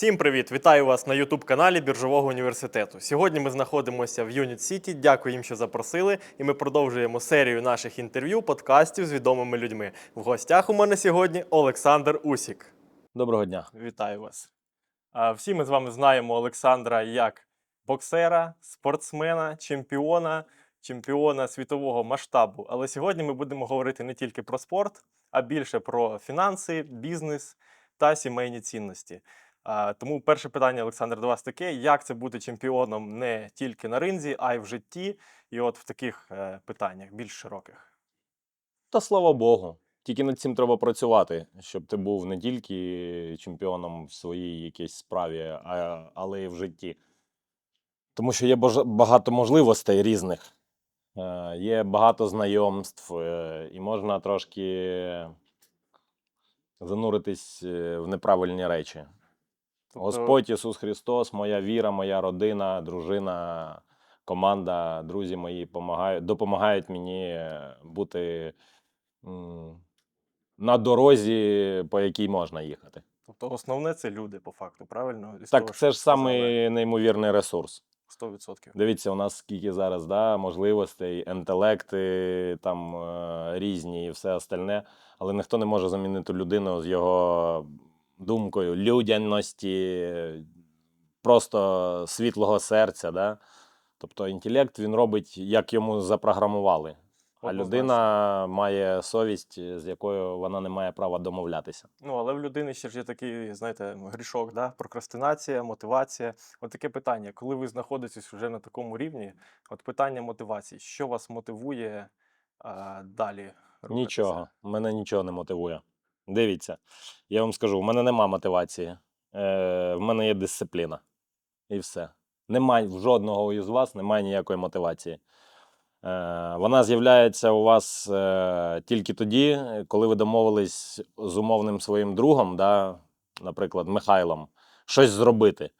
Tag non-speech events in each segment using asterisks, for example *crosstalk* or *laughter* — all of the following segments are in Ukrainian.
Всім привіт! Вітаю вас на youtube каналі Біржового університету. Сьогодні ми знаходимося в Юніт Сіті. Дякую їм, що запросили. І ми продовжуємо серію наших інтерв'ю, подкастів з відомими людьми. В гостях у мене сьогодні Олександр Усік. Доброго дня. Вітаю вас. Всі ми з вами знаємо Олександра як боксера, спортсмена, чемпіона, чемпіона світового масштабу. Але сьогодні ми будемо говорити не тільки про спорт, а більше про фінанси, бізнес та сімейні цінності. Тому перше питання, Олександр, до вас таке: як це бути чемпіоном не тільки на ринзі, а й в житті, і от в таких е, питаннях більш широких. Та слава Богу. Тільки над цим треба працювати, щоб ти був не тільки чемпіоном в своїй якійсь справі, але й в житті. Тому що є багато можливостей різних, є багато знайомств, е, і можна трошки зануритись е, в неправильні речі. Тобто, Господь Ісус Христос, моя віра, моя родина, дружина, команда, друзі мої помагають, допомагають мені е, бути на дорозі, по якій можна їхати. тобто основне це люди, по факту, правильно? Із Так, того, це ж самий неймовірний ресурс. 100%. Дивіться, у нас скільки зараз да, можливостей, інтелекти там е, різні і все остальне, але ніхто не може замінити людину з його думкою людяності, просто світлого серця. Да? Тобто інтелект він робить, як йому запрограмували. А людина має совість, з якою вона не має права домовлятися. Ну, але в людини ще ж є такий, знаєте, грішок, да? прокрастинація, мотивація. От таке питання, коли ви знаходитесь вже на такому рівні, от питання мотивації, що вас мотивує а, далі рухатися? Нічого, мене нічого не мотивує. Дивіться, я вам скажу, в мене нема мотивації. Е, в мене є дисципліна. І все. Немає в жодного із вас немає ніякої мотивації. Е, вона з'являється у вас е, тільки тоді, коли ви домовились з умовним своїм другом, да, наприклад, Михайлом, щось зробити.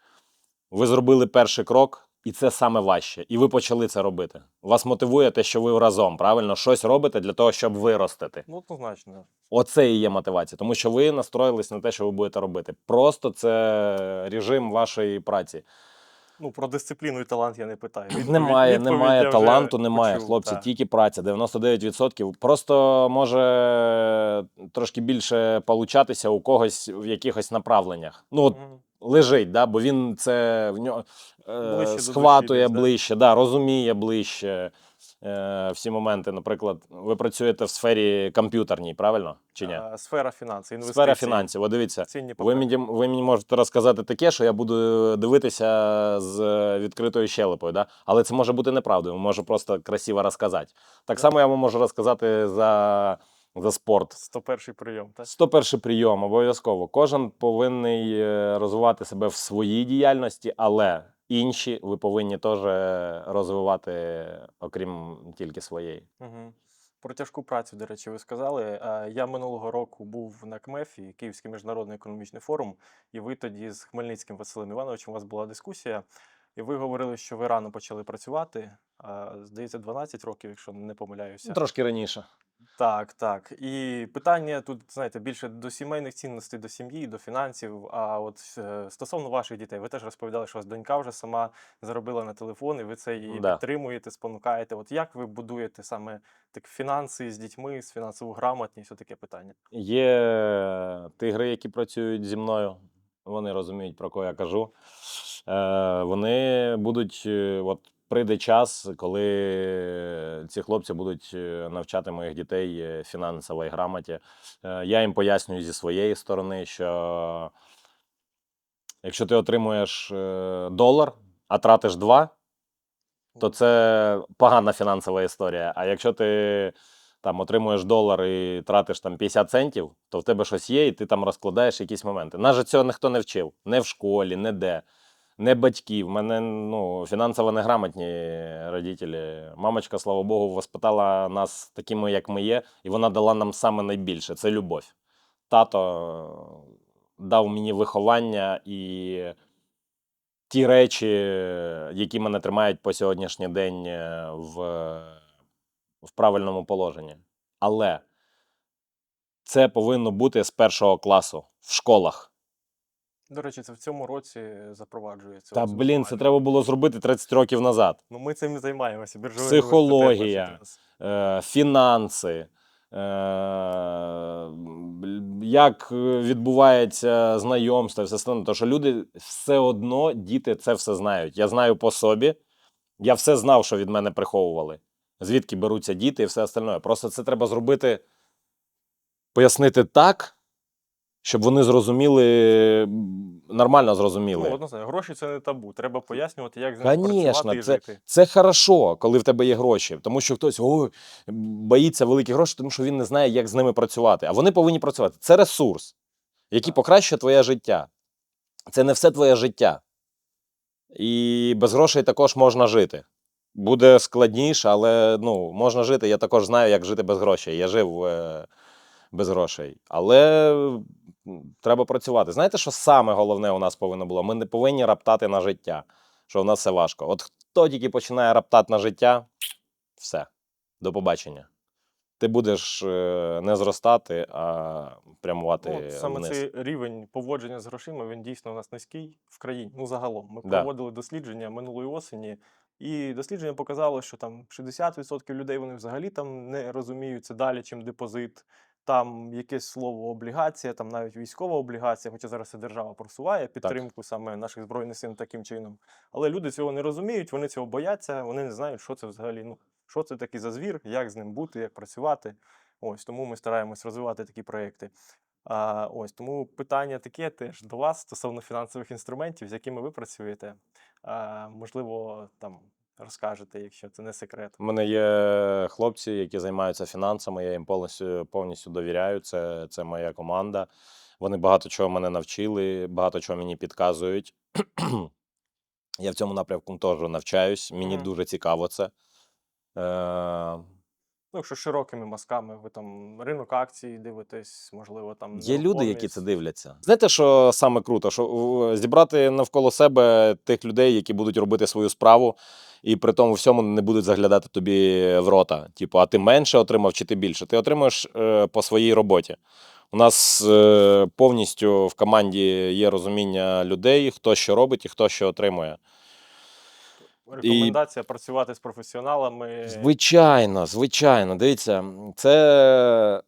Ви зробили перший крок, і це саме важче. І ви почали це робити. Вас мотивує те, що ви разом, правильно, щось робите для того, щоб виростити. Ну, однозначно. Оце і є мотивація, тому що ви настроїлись на те, що ви будете робити. Просто це режим вашої праці. Ну, про дисципліну і талант я не питаю. Відповідь- Немає, відповідь немає таланту, немає, почув, хлопці, та. тільки праця, 99%. Просто може трошки більше получатися у когось в якихось направленнях. Ну, от Мгм. лежить, да, бо він це в нього е, Ближче схватує душі ближче, да, розуміє ближче всі моменти. Наприклад, ви працюєте в сфері комп'ютерній, правильно? Чи ні? Сфера фінансів, інвестицій. Сфера фінансів. От дивіться, ви мені, ви мені можете розказати таке, що я буду дивитися з відкритою щелепою, да? але це може бути неправдою, можу просто красиво розказати. Так само я вам можу розказати за, за спорт. 101 прийом, так? 101 прийом, обов'язково. Кожен повинен е, розвивати себе в своїй діяльності, але інші ви повинні теж розвивати, окрім тільки своєї. Угу. Про тяжку працю, до речі, ви сказали. Е, Я минулого року був на КМЕФі, Київський міжнародний економічний форум, і ви тоді з Хмельницьким Василем Івановичем у вас була дискусія, і ви говорили, що ви рано почали працювати. Здається, 12 років, якщо не помиляюся. Трошки раніше. Так, так. І питання тут, знаєте, більше до сімейних цінностей, до сім'ї, до фінансів. А от е, стосовно ваших дітей, ви теж розповідали, що у вас донька вже сама заробила на телефон, і ви це її Да. підтримуєте, спонукаєте. От як ви будуєте саме так фінанси з дітьми, з фінансову грамотність? Таке питання. Є тигри, які працюють зі мною. Вони розуміють, про кого я кажу. Е, вони будуть, е, от прийде час, коли ці хлопці будуть е, навчати моїх дітей е, фінансовій грамоті. Е, я їм пояснюю зі своєї сторони, що якщо ти отримуєш долар, а тратиш два, то це погана фінансова історія. А якщо ти там отримуєш долар і тратиш там 50 центів, то в тебе щось є, і ти там розкладаєш якісь моменти. Нас же цього ніхто не вчив. Не в школі, не де, не батьків. Мене ну, фінансово неграмотні родителі. Мамочка, слава Богу, воспитала нас такими, як ми є, і вона дала нам саме найбільше це любов. Тато дав мені виховання і ті речі, які мене тримають по сьогоднішній день е, в, в правильному положенні. Але це повинно бути з першого класу в школах. До речі, це в цьому році запроваджується. Та блін, це треба було зробити 30 років назад. Ну, ми цим і займаємося. Біржовий Психологія. Е, фінанси, е, як е, відбувається знайомство, все остальне. Тому що люди все одно, діти це все знають. Я знаю по собі, я все знав, що від мене приховували. Звідки беруться діти і все остальне. Просто це треба зробити, пояснити так, щоб вони зрозуміли, нормально зрозуміли. Ну, однозначно, гроші це не табу. Треба пояснювати, як з ними Конечно, працювати і це- жити. Це хорошо, коли в тебе є гроші, тому що хтось ой, боїться великих грошей, тому що він не знає, як з ними працювати. А вони повинні працювати. Це ресурс, який покращує твоє життя. Це не все твоє життя. І без грошей також можна жити. Буде складніше, але ну, можна жити. Я також знаю, як жити без грошей. Я жив е, без грошей. Але треба працювати. Знаєте, що саме головне у нас повинно було? Ми не повинні раптати на життя, що в нас все важко. От хто тільки починає раптати на життя, все, до побачення. Ти будеш е, не зростати, а прямувати Ну, от саме вниз. цей рівень поводження з грошима він дійсно у нас низький в країні. Ну, загалом. Ми Да. проводили дослідження минулої осені, і дослідження показало, що там 60% людей вони взагалі там не розуміють це далі, чим депозит. Там якесь слово облігація, там навіть військова облігація, хоча зараз і держава просуває підтримку саме наших збройних сил таким чином. Але люди цього не розуміють, вони цього бояться, вони не знають, що це взагалі. Ну, що це такий за звір, як з ним бути, як працювати. Ось тому ми стараємось розвивати такі проекти. А, ось тому питання таке теж до вас стосовно фінансових інструментів, з якими ви працюєте. А, можливо, там розкажете, якщо це не секрет. У мене є хлопці, які займаються фінансами, я їм повністю, повністю довіряю. Це, це моя команда. Вони багато чого мене навчили, багато чого мені підказують. *clears throat* Я в цьому напрямку теж навчаюсь. Мені Мгм. дуже цікаво це. Е, Ну, якщо широкими мазками, ви там ринок акцій дивитесь, можливо, там Є люди, які це дивляться. Знаєте, що саме круто? Що зібрати навколо себе тих людей, які будуть робити свою справу, і при тому всьому не будуть заглядати тобі в рота. Типу, а ти менше отримав чи ти більше? Ти отримуєш е, по своїй роботі. У нас е, повністю в команді є розуміння людей, хто що робить і хто що отримує. Рекомендація працювати з професіоналами. Звичайно, звичайно. Дивіться, це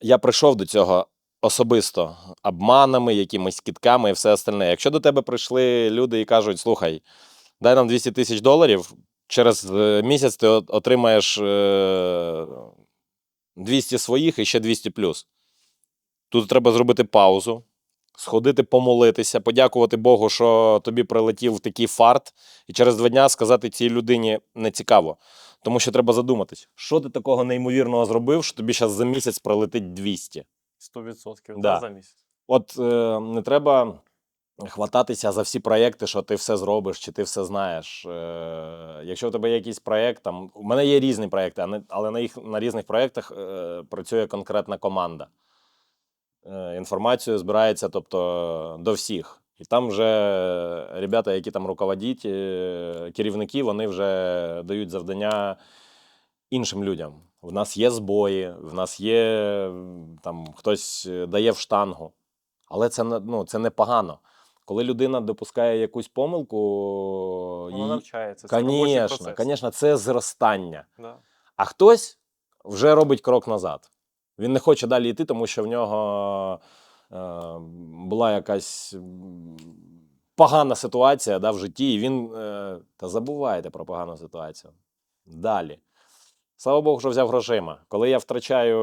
я прийшов до цього особисто обманами, якимись кітками і все остальне. Якщо до тебе прийшли люди і кажуть: слухай, дай нам 200 тисяч доларів, через е, місяць ти отримаєш е, 200 своїх і ще 200 плюс. Тут треба зробити паузу, сходити помолитися, подякувати Богу, що тобі прилетів такий фарт, і через два дня сказати цій людині не цікаво. Тому що треба задуматись, що ти такого неймовірного зробив, що тобі зараз за місяць прилетить 200. 100% Да. да. за місяць. От е, не треба хвататися за всі проєкти, що ти все зробиш, чи ти все знаєш. Е, якщо у тебе є якийсь проєкт, там у мене є різні проєкти, але на їх на різних проєктах е, працює конкретна команда. Е, інформацію збирається, тобто до всіх. І там вже ребята, які там руководять, керівники, вони вже дають завдання іншим людям. В нас є збої, в нас є там хтось дає в штангу. Але це, ну, це непогано. Коли людина допускає якусь помилку, Воно їй- навчається. Процес. конечно, це зростання. Да. А хтось вже робить крок назад. Він не хоче далі йти, тому що в нього е, була якась погана ситуація да, в житті, і він е, та забувайте про погану ситуацію. Далі. Слава Богу, що взяв грошима. Коли я втрачаю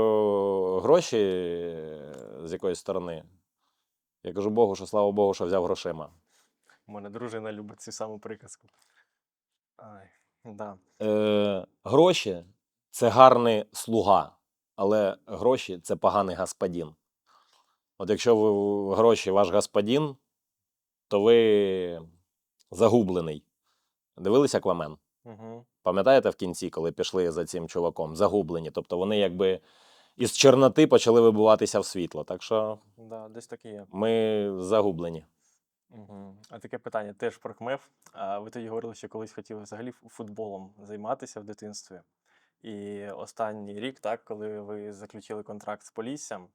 гроші е, з якоїсь сторони, я кажу Богу, що слава Богу, що взяв грошима. У мене дружина любить цю саму приказку. Ай, да. Е, гроші це гарний слуга, але гроші це поганий господин. От якщо ви гроші ваш господин, то ви загублений. Дивилися Аквамен? Угу. Пам'ятаєте в кінці, коли пішли за цим чуваком? Загублені. Тобто вони якби із чорноти почали вибиватися в світло. Так що Да, десь так і є. ми загублені. Угу. А таке питання теж про КМЕФ. А ви тоді говорили, що колись хотіли взагалі футболом займатися в дитинстві. І останній рік, так, коли ви заключили контракт з Поліссям,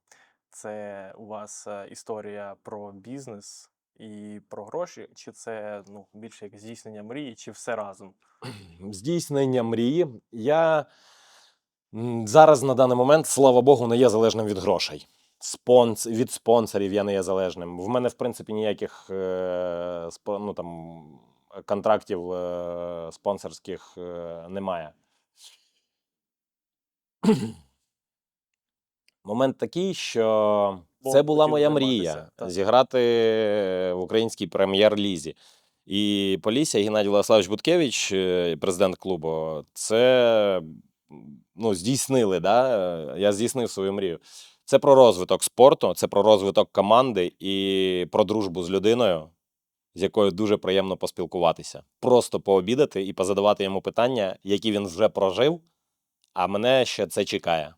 це у вас е, історія про бізнес і про гроші, чи це ну, більше як здійснення мрії, чи все разом? здійснення мрії. Я зараз на даний момент, слава Богу, не є залежним від грошей. Спонс... Від спонсорів я не є залежним. В мене, в принципі, ніяких е... ну, там, контрактів е... спонсорських е... немає. Момент такий, що Бо це була моя мрія зіграти в українській прем'єр-лізі. І Полісся Геннадій Владиславович Буткевич, е, президент клубу, це ну, здійснили. Да? е, Я здійснив свою мрію. Це про розвиток спорту, це про розвиток команди і про дружбу з людиною, з якою дуже приємно поспілкуватися. Просто пообідати і позадавати йому питання, які він вже прожив, а мене ще це чекає.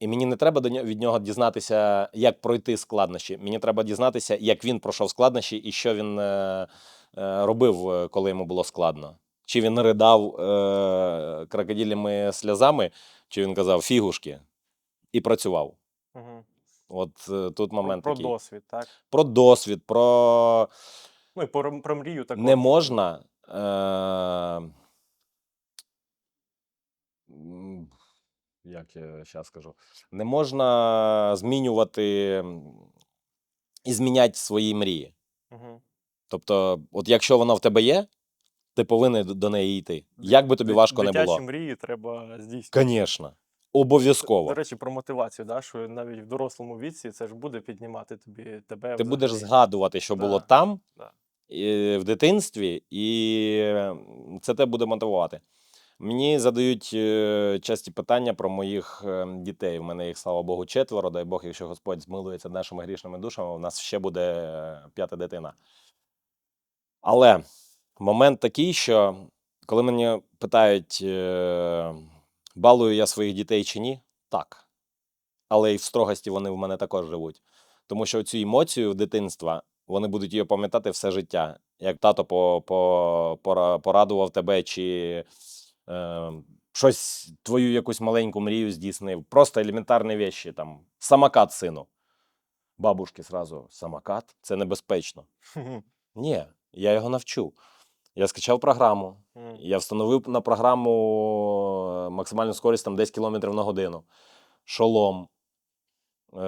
І мені не треба від нього дізнатися, як пройти складнощі. Мені треба дізнатися, як він пройшов складнощі і що він е, е, робив, коли йому було складно. Чи він ридав е, крокодилями сльозами, чи він казав фігушки і працював. Угу. От е, тут Про, момент про такий. досвід, так? Про досвід, про Ну і про, про мрію також. не можна. Е, м, як я зараз скажу? Не можна змінювати м, і зміняти свої мрії. Угу. Тобто, от якщо вона в тебе є, ти повинен до неї йти. Як би тобі важко не Дитячі було. мрії треба здійснювати. Звісно. обов'язково. До речі, про мотивацію, да? що навіть в дорослому віці це ж буде піднімати тобі тебе. Ти будеш згадувати, що було там да. і в дитинстві, і це тебе буде мотивувати. Мені задають е, часті питання про моїх е, дітей. У мене їх, слава Богу, четверо. Дай Бог, якщо Господь змилується нашими грішними душами, у нас ще буде е, п'ята дитина. Але момент такий, що коли мене питають, е, балую я своїх дітей чи ні, так. Але і в строгості вони в мене також живуть. Тому що цю емоцію дитинства вони будуть її пам'ятати все життя. Як тато по, по, порадував тебе, чи е, щось твою якусь маленьку мрію здійснив. Просто елементарні речі, там самокат сину. Бабушки зразу самокат це небезпечно. Ні, я його навчу. Я скачав програму, я встановив на програму е, максимальну скорість там 10 км на годину, шолом, е-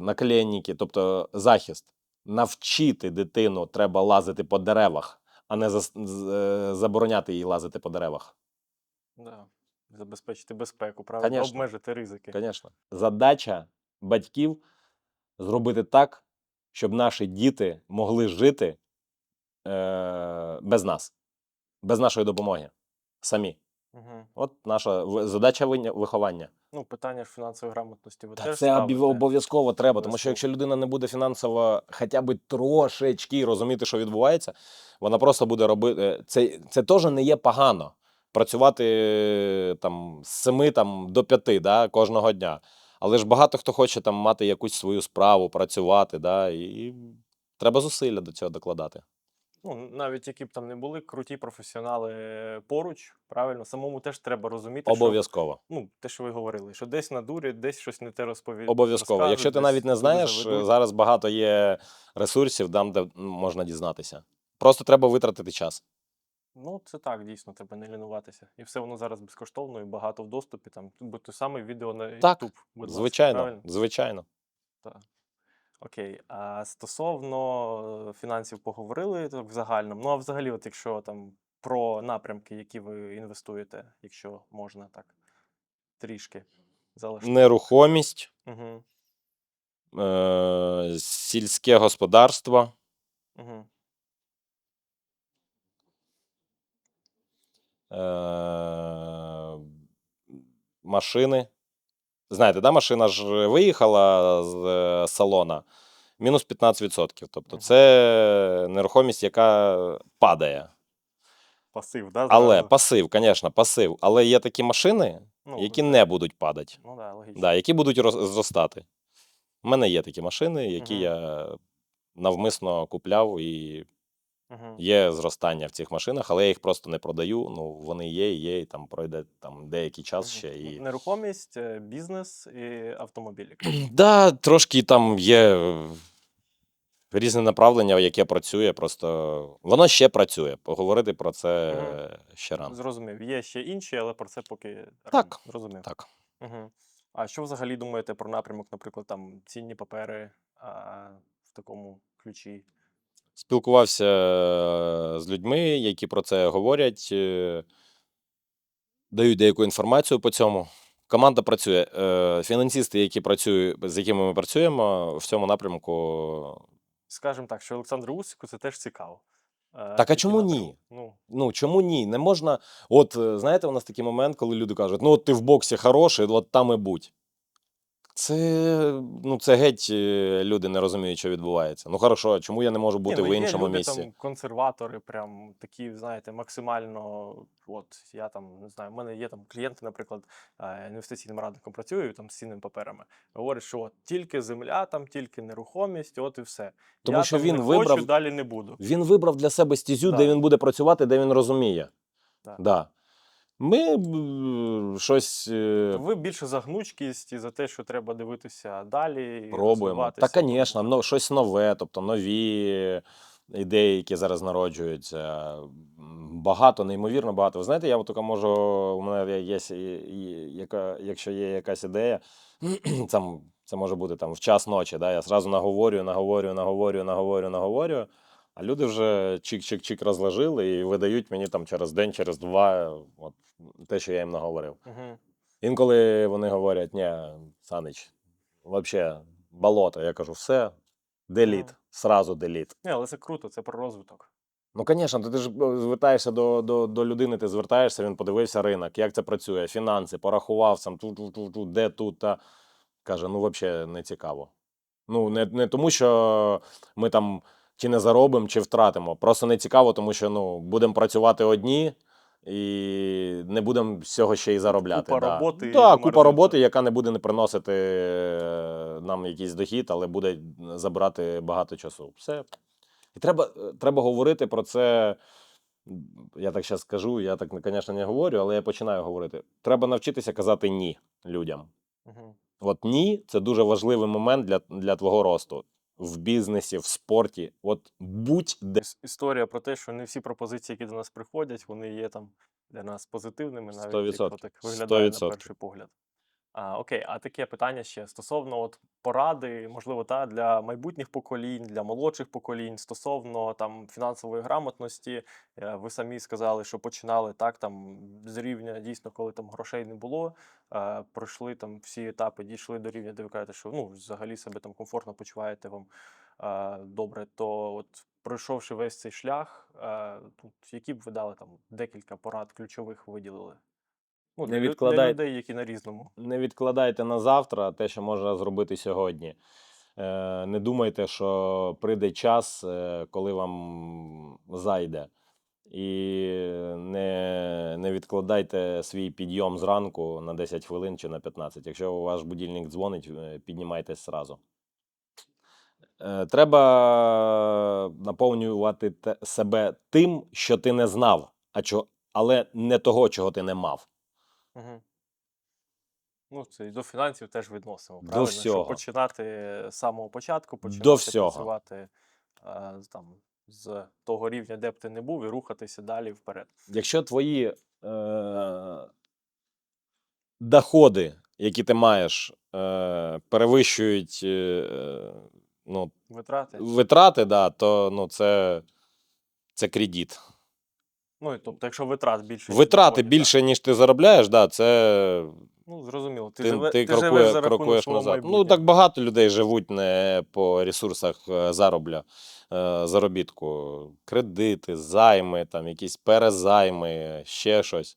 наколенники, тобто захист. Навчити дитину треба лазити по деревах, а не зас- з- е, забороняти їй лазити по деревах. Да. Забезпечити безпеку, правильно? Конечно. Обмежити ризики. Звісно. Задача батьків зробити так, щоб наші діти могли жити е- без нас, без нашої допомоги. Самі. Угу. От наша задача виховання. Ну, питання ж фінансової грамотності ви Та теж це ставите? обов'язково треба, тому що якщо людина не буде фінансово хоча б трошечки розуміти, що відбувається, вона просто буде робити. Це, це теж не є погано. Працювати е, там з 7 там, до 5 да, кожного дня. Але ж багато хто хоче там мати якусь свою справу, працювати, да, і треба зусилля до цього докладати. Ну, навіть які б там не були круті професіонали поруч, правильно, самому теж треба розуміти, що Обов'язково. ну, те, що ви говорили, що десь надурять, десь щось не те розповідають. Обов'язково. Якщо ти навіть не знаєш, зараз багато є ресурсів, там, де можна дізнатися. Просто треба витратити час. Ну, це так, дійсно, треба не лінуватися. І все воно зараз безкоштовно і багато в доступі. Там, бо те саме відео на Так, YouTube, ласка, Звичайно, звичайно. Так. Окей. А стосовно е, фінансів поговорили так в загальному. Ну, а взагалі, от якщо там про напрямки, які ви інвестуєте, якщо можна так трішки залишити. Нерухомість, Угу. е- сільське господарство, Угу. е- машини. Знаєте, да, машина ж виїхала з е, салона мінус 15%. Тобто це нерухомість, яка падає. Пасив, да? Але пасив, звісно, пасив. Але є такі машини, Ну, які це- не будуть падати. Ну, да, логічно. Да, які будуть роз- зростати. У мене є такі машини, які Мгм. я навмисно купляв і Є зростання в цих машинах, але я їх просто не продаю. Ну, вони є, є, і там пройде там деякий час ще. І... Нерухомість, е, бізнес і автомобілі. Да, трошки там є е, різне направлення, яке працює. Просто воно ще працює. Поговорити про це е, ще рано. Зрозумів. Є ще інші, але про це поки рано. Так, Зрозумів. Так. Угу. А що взагалі думаєте про напрямок, наприклад, там цінні папери а, в такому ключі? Спілкувався е, з людьми, які про це говорять, е, дають деяку інформацію по цьому. Команда працює. Е, Фінансисти, які працюють, з якими ми працюємо, в цьому напрямку. Скажемо так, що Олександру Усику це теж цікаво. Так, а чому ні? Ну, Ну чому ні? Не можна. От знаєте, у нас такий момент, коли люди кажуть: ну, от ти в боксі хороший, от там і будь. Це, ну, це геть е, люди не розуміють, що відбувається. Ну хорошо, а чому я не можу бути Ні, ну, в є іншому люди, місці? Там, консерватори, прям такі, знаєте, максимально. От я там не знаю, в мене є там клієнти, наприклад, е, інвестиційним радником працюю там з цінними паперами. Говорять, що от тільки земля, там тільки нерухомість, от і все. Тому я що там він не вибрав- хочу, далі не буду. Він вибрав для себе стезю, де він буде працювати, де він розуміє. Да. Да. Ми б, щось е, Ви більше за гнучкість і за те, що треба дивитися далі. і пробуємо. розвиватися. Та, звісно, ну, щось нове, тобто нові ідеї, які зараз народжуються. М, Багато, неймовірно багато. Ви знаєте, я от тільки можу, у мене є, є, є- яка, якщо є якась ідея, *clears throat* там, це може бути там в час ночі, да, я зразу наговорю, наговорю, наговорю, наговорю, наговорю. А люди вже чик-чик-чик розложили і видають мені там через день, через два от, те, що я їм наговорив. Угу. Інколи вони говорять: ні, Санич, взагалі, болото. Я кажу, все, деліт, Мгм. сразу деліт. Ні, але це круто, це про розвиток. Ну, звісно, ти ж е, звертаєшся до, до, до людини, ти звертаєшся, він подивився ринок, як це працює, фінанси, порахував сам тут, тут, тут, тут, де тут. Та... Каже, ну взагалі не цікаво. Ну, не, не тому, що ми там чи не заробимо, чи втратимо. Просто не цікаво, тому що ну, будемо працювати одні і не будемо з цього ще й заробляти. Купа да. роботи Да, купа роботи, яка не буде не приносити е, нам якийсь дохід, але буде забирати багато часу. Все. І треба, е, треба говорити про це. Я так зараз скажу, я так, звісно, не говорю, але я починаю говорити. Треба навчитися казати ні людям. Угу. От ні, це дуже важливий момент для, для твого росту в бізнесі, в спорті. От будь-де. Історія про те, що не всі пропозиції, які до нас приходять, вони є там для нас позитивними, навіть 100%. якщо так виглядає 100%. на перший погляд. А, окей, а таке питання ще стосовно от поради, можливо, та для майбутніх поколінь, для молодших поколінь, стосовно там фінансової грамотності. Е, Ви самі сказали, що починали так там з рівня дійсно, коли там грошей не було. е, Пройшли там всі етапи, дійшли до рівня, де ви кажете, що ну взагалі себе там комфортно почуваєте вам е, добре. То от пройшовши весь цей шлях, е, тут які б ви дали там декілька порад ключових виділили? Ну, Не відкладай- людей, які на різному. Не відкладайте на завтра те, що можна зробити сьогодні. Е, Не думайте, що прийде час, е, коли вам зайде. І не, не відкладайте свій підйом зранку на 10 хвилин чи на 15. Якщо ваш будильник дзвонить, е, піднімайтесь зразу. Треба наповнювати себе тим, що ти не знав, а але не того, чого ти не мав. Угу. Ну, це і до фінансів теж відносимо. До Правильно? всього. Щоб починати з самого початку, починати До всього. працювати е, там, з того рівня, де б ти не був, і рухатися далі вперед. Якщо твої е, доходи, які ти маєш, е, перевищують е, ну, Витрати. витрати, да, то ну, це, це кредит. Ну, і тобто, якщо витрат більше. Витрати доходів, більше, ніж ти заробляєш, да, це Ну, зрозуміло. Ти, ти, живе, ти, ти живеш за рахунок крокуєш свого назад. Ну, так багато людей живуть не по ресурсах е, заробля, е, заробітку. Кредити, займи, там, якісь перезайми, ще щось.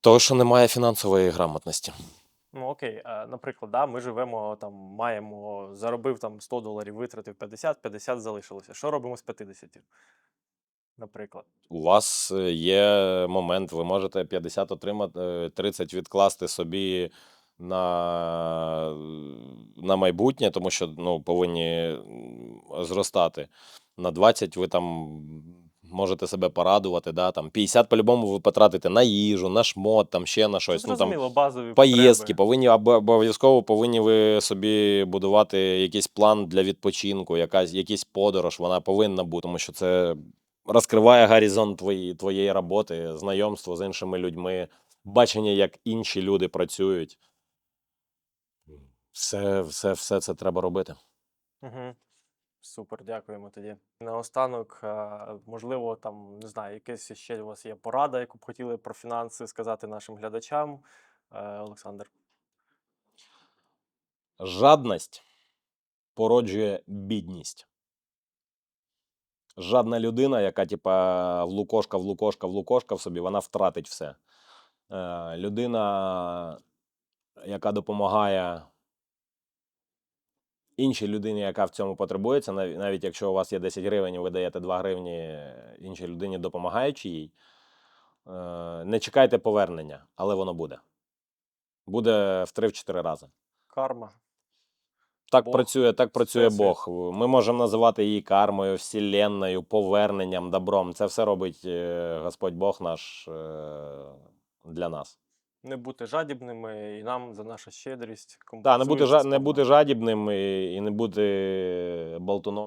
Того, що немає фінансової грамотності. Ну окей, а, наприклад, да, ми живемо там, маємо, заробив там 100 доларів, витратив 50, 50 залишилося. Що робимо з 50? Наприклад. У вас е, є момент, ви можете 50 отримати, е, 30 відкласти собі на, на майбутнє, тому що ну, повинні зростати. На 20 ви там можете себе порадувати, да, там 50 по-любому ви потратите на їжу, на шмот, там ще на щось. Ну, там, базові Поїздки, потреби. повинні обов'язково повинні ви собі будувати якийсь план для відпочинку, якась, якийсь подорож, вона повинна бути, тому що це розкриває горизонт твої, твоєї роботи, знайомство з іншими людьми, бачення, як інші люди працюють. Все, все, все це треба робити. Угу. Супер, дякуємо тоді. Наостанок, е, можливо, там не знаю, якась ще у вас є порада, яку б хотіли про фінанси сказати нашим глядачам. Е, Олександр. Жадність породжує бідність. Жадна людина, яка, типа, в лукошка, в лукошка, в лукошка в собі, вона втратить все. Е, людина, яка допомагає іншій людині, яка в цьому потребується, нав- навіть якщо у вас є 10 гривень, і ви даєте 2 гривні іншій людині, допомагаючи їй, е, не чекайте повернення, але воно буде. Буде в 3-4 рази. Карма. Так Бог, працює, так працює Всесвіт. Бог. Ми можемо називати її кармою, вселенною, поверненням, добром. Це все робить е, Господь Бог наш е, для нас. Не бути жадібними і нам за нашу щедрість. Так, не бути, жа- не бути жадібним і, і не бути болтуном.